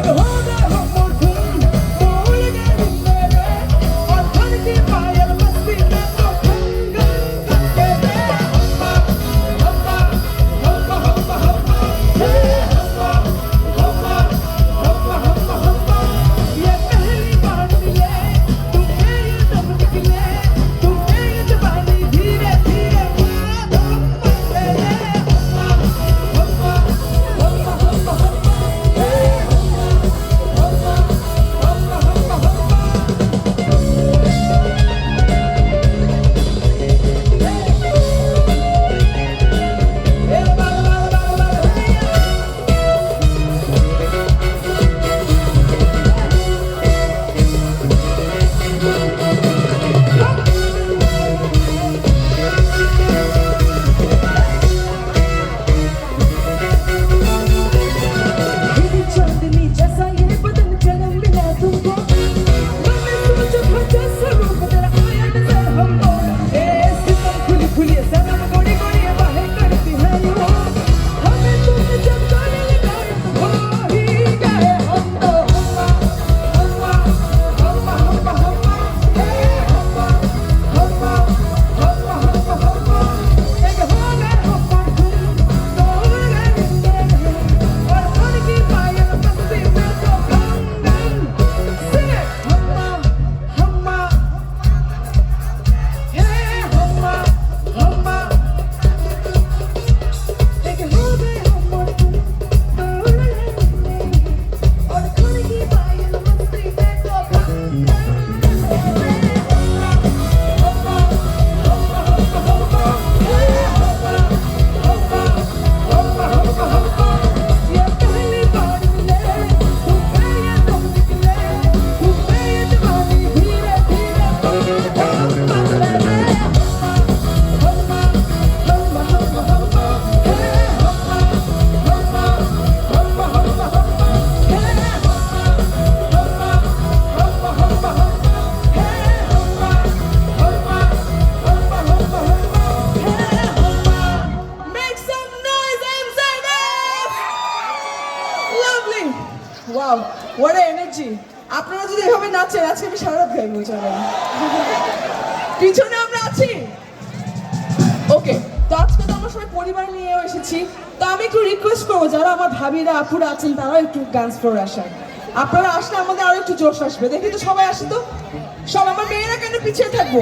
Oh. What an energy! আপনারা যদি এভাবে নাচেন, আজকে আমি সারা রাত গাইবো চলে পিছনে আমরা আছি। ওকে তো আজকে তো আমরা সবাই পরিবার নিয়েও এসেছি। তো আমি একটু রিকোয়েস্ট করব, যারা আমার ভাবিরা, আপুরা আছেন, তারাও একটু ডান্স ফ্লোরে আসার আপনারা আসলে আমাদের আরও একটু জোশ আসবে। দেখি তো সবাই আসে তো? সব, আমার মেয়েরা কেন পিছিয়ে থাকব?